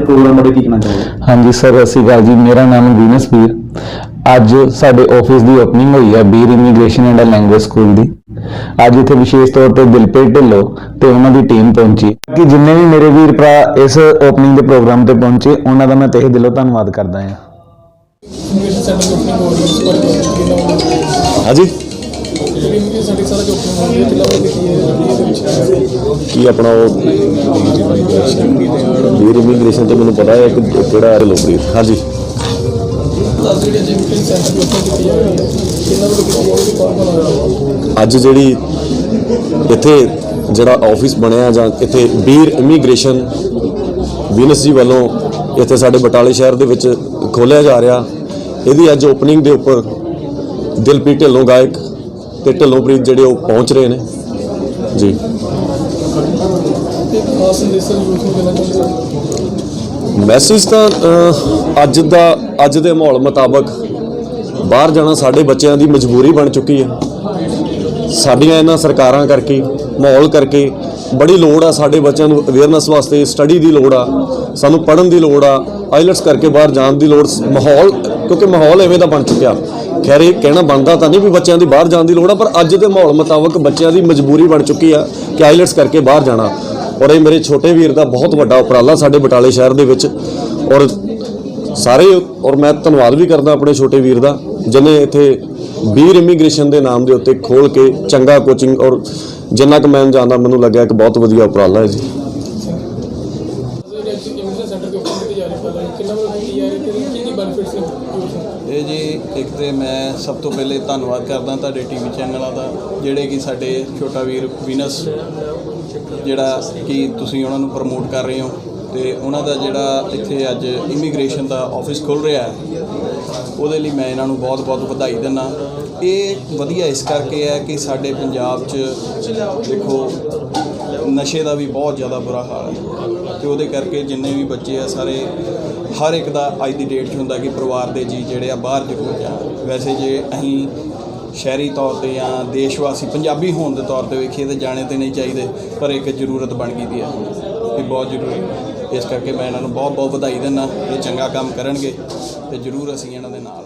Programme ਬਾਰੇ ਕੀ ਕਹਿਣਾ ਚਾਹੋਗੇ? ਹਾਂਜੀ ਸਰ ਸਤਿ ਸ਼੍ਰੀ ਅਕਾਲ ਜੀ ਮੇਰਾ ਨਾਮ ਵੀਨਸ ਵੀਰ। ਅੱਜ ਸਾਡੇ ਆਫਿਸ ਦੀ ਓਪਨਿੰਗ ਹੋਈ ਹੈ Bir immigration and language school ਦੀ। ਅੱਜ ਇੱਥੇ ਵਿਸ਼ੇਸ਼ ਤੌਰ ਤੇ ਦਿਲਪ੍ਰੀਤ ਢਿੱਲੋਂ ਤੇ ਉਹਨਾਂ ਦੀ ਟੀਮ ਪਹੁੰਚੀ। ਕਿ ਜਿੰਨੇ ਵੀ ਮੇਰੇ ਵੀਰ ਭਰਾ ਇਸ ਓਪਨਿੰਗ ਦੇ ਪ੍ਰੋਗਰਾਮ ਤੇ ਪਹੁੰਚੇ ਉਹਨਾਂ ਦਾ ਮੈਂ ਤਹਿ ਦਿਲੋਂ ਧੰਨਵਾਦ ਕਰਦਾ ਹਾਂ। ਹਾਂਜੀ। ਜਿਹੜੀ ਸਾਰਾ ਜੋ ਹੈ ਹੈ ਇਹਦੇ ਆਪਣਾ ਉਹ ਵੀਰ ਇਮੀਗ੍ਰੇਸ਼ਨ ਤੇ ਮੈਨੂੰ ਪਤਾ ਹੈ ਕਿ ਕਿਹੜਾ ਲੋਕਪ੍ਰੀਤ ਹਾਂਜੀ। ਅੱਜ ਜਿਹੜੀ ਇੱਥੇ ਜਿਹੜਾ ਆਫਿਸ ਬਣਿਆ ਜਾਂ ਇੱਥੇ ਵੀਰ ਇਮੀਗ੍ਰੇਸ਼ਨ ਬਿਨਸ ਜੀ ਵੱਲੋਂ ਇੱਥੇ ਸਾਡੇ ਬਟਾਲੇ ਸ਼ਹਿਰ ਦੇ ਵਿੱਚ ਖੋਲ੍ਹਿਆ ਜਾ ਰਿਹਾ। ਇਹਦੀ ਅੱਜ ਓਪਨਿੰਗ ਦੇ ਉੱਪਰ ਦਿਲਪ੍ਰੀਤ ਢਿੱਲੋਂ ਗਾਇਕ ਤੇ ਢਿੱਲੋਂਪ੍ਰੀਤ ਜਿਹੜੇ ਉਹ ਪਹੁੰਚ ਰਹੇ ਨੇ। ਜੀ। ਤੇ ਖਾਸ ਸੰਦੇਸ਼ ਯੂਥ ਨੂੰ ਦੇਣਾ ਚਾਹੁੰਦੇ ਮੈਸੇਜ ਤਾਂ ਅੱਜ ਦਾ, ਅੱਜ ਦੇ ਮਾਹੌਲ ਮੁਤਾਬਕ ਬਾਹਰ ਜਾਣਾ ਸਾਡੇ ਬੱਚਿਆਂ ਦੀ ਮਜਬੂਰੀ ਬਣ ਚੁੱਕੀ ਹੈ। ਸਾਡੀਆਂ ਇਹਨਾਂ ਸਰਕਾਰਾਂ ਕਰਕੇ, ਮਾਹੌਲ ਕਰਕੇ ਬੜੀ ਲੋੜ ਆ ਸਾਡੇ ਬੱਚਿਆਂ ਨੂੰ ਅਵੇਅਰਨੈਸ ਵਾਸਤੇ ਸਟੱਡੀ ਦੀ ਲੋੜ ਆ, ਸਾਨੂੰ ਪੜ੍ਹਨ ਦੀ ਲੋੜ ਆ ਆਈਲਟਸ ਕਰਕੇ ਬਾਹਰ ਜਾਣ ਦੀ ਲੋੜ, ਮਾਹੌਲ, ਕਿਉਂਕਿ ਮਾਹੌਲ ਐਵੇਂ ਦਾ ਬਣ ਚੁੱਕਿਆ। ਖੈਰ, ਇਹ ਕਹਿਣਾ ਬਣਦਾ ਤਾਂ ਨਹੀਂ ਵੀ ਬੱਚਿਆਂ ਦੀ ਬਾਹਰ ਜਾਣ ਦੀ ਲੋੜ ਆ, ਪਰ ਅੱਜ ਦੇ ਮਾਹੌਲ ਮੁਤਾਬਕ ਬੱਚਿਆਂ ਦੀ ਮਜਬੂਰੀ ਬਣ ਚੁੱਕੀ ਆ ਕਿ ਆਈਲੈਟਸ ਕਰਕੇ ਬਾਹਰ ਜਾਣਾ। ਔਰ ਇਹ ਮੇਰੇ ਛੋਟੇ ਵੀਰ ਦਾ ਬਹੁਤ ਵੱਡਾ ਉਪਰਾਲਾ ਸਾਡੇ ਬਟਾਲੇ ਸ਼ਹਿਰ ਦੇ ਵਿੱਚ। ਔਰ ਸਾਰੇ, ਔਰ ਮੈਂ ਧੰਨਵਾਦ ਵੀ ਕਰਦਾ ਆਪਣੇ ਛੋਟੇ ਵੀਰ ਦਾ, ਜਿਹਨੇ ਇੱਥੇ ਵੀਰ ਇਮੀਗ੍ਰੇਸ਼ਨ ਦੇ ਨਾਮ ਦੇ ਉੱਤੇ ਖੋਲ ਕੇ ਚੰਗਾ ਕੋਚਿੰਗ ਔਰ ਜਿੰਨਾ ਕੁ ਮੈਂ ਜਾਣਦਾ, ਮੈਨੂੰ ਲੱਗਿਆ ਕਿ ਬਹੁਤ ਵਧੀਆ ਉਪਰਾਲਾ ਹੈ ਜੀ। ਜਿਹੜੀ ਸੈਂਟਰ ਦੀ ਓਪਨਿੰਗ ਕੀਤੀ ਜਾ ਰਹੀ ਹੈ? ਕਿੰਨਾ ਵੱਡੀ ਕੀਤੀ ਜਾ ਰਹੀ ਹੈ? ਕੀ ਕੀ ਬੈਨੀਫਿਟਸ ਨੇ ਇਹ ਜੀ, ਇੱਕ ਤੇ ਮੈਂ ਸਭ ਤੋਂ ਪਹਿਲੇ ਧੰਨਵਾਦ ਕਰਦਾ ਤੁਹਾਡੇ ਟੀਵੀ ਚੈਨਲਾਂ ਦਾ, ਜਿਹੜੇ ਕਿ ਸਾਡੇ ਛੋਟਾ ਵੀਰ ਵਿਨਸ, ਜਿਹੜਾ ਕਿ ਤੁਸੀਂ ਉਹਨਾਂ ਨੂੰ ਪ੍ਰਮੋਟ ਕਰ ਰਹੇ ਹੋ। ਤੇ ਉਹਨਾਂ ਦਾ ਜਿਹੜਾ ਇੱਥੇ ਅੱਜ ਇਮੀਗ੍ਰੇਸ਼ਨ ਦਾ ਆਫਿਸ ਖੁੱਲ ਰਿਹਾ ਹੈ, ਉਹਦੇ ਲਈ ਮੈਂ ਇਹਨਾਂ ਨੂੰ ਬਹੁਤ-ਬਹੁਤ ਵਧਾਈ ਦਿੰਦਾ। ਇਹ ਵਧੀਆ ਇਸ ਕਰਕੇ ਹੈ ਕਿ ਸਾਡੇ ਪੰਜਾਬ 'ਚ ਦੇਖੋ ਨਸ਼ੇ ਦਾ ਵੀ ਬਹੁਤ ਜ਼ਿਆਦਾ ਬੁਰਾ ਹਾਲ ਹੈ। ਤੇ ਉਹਦੇ ਕਰਕੇ ਜਿੰਨੇ ਵੀ ਬੱਚੇ ਆ, ਸਾਰੇ ਹਰ ਇੱਕ ਦਾ ਅੱਜ ਦੀ ਡੇਟ 'ਚ ਹੁੰਦਾ ਕਿ ਪਰਿਵਾਰ ਦੇ ਜੀ ਜਿਹੜੇ ਆ ਬਾਹਰ ਜ਼ਰੂਰ ਜਾਣ। ਵੈਸੇ ਜੇ ਅਸੀਂ ਸ਼ਹਿਰੀ ਤੌਰ ਤੇ ਜਾਂ ਦੇਸ਼ ਵਾਸੀ ਪੰਜਾਬੀ ਹੋਣ ਦੇ ਤੌਰ ਤੇ ਵੇਖੀਏ ਤਾਂ ਜਾਣੇ ਤੇ ਨਹੀਂ ਚਾਹੀਦੇ, ਪਰ ਇੱਕ ਜ਼ਰੂਰਤ ਬਣ ਗਈ ਦੀ ਹੈ ਇਹ ਬਹੁਤ ਜ਼ਰੂਰੀ ਇਸ ਕਰਕੇ ਮੈਂ ਇਹਨਾਂ ਨੂੰ ਬਹੁਤ ਬਹੁਤ ਵਧਾਈ ਦਿੰਦਾ ਇਹ ਚੰਗਾ ਕੰਮ ਕਰਨਗੇ ਤੇ ਜ਼ਰੂਰ ਅਸੀਂ ਇਹਨਾਂ ਦੇ ਨਾਲ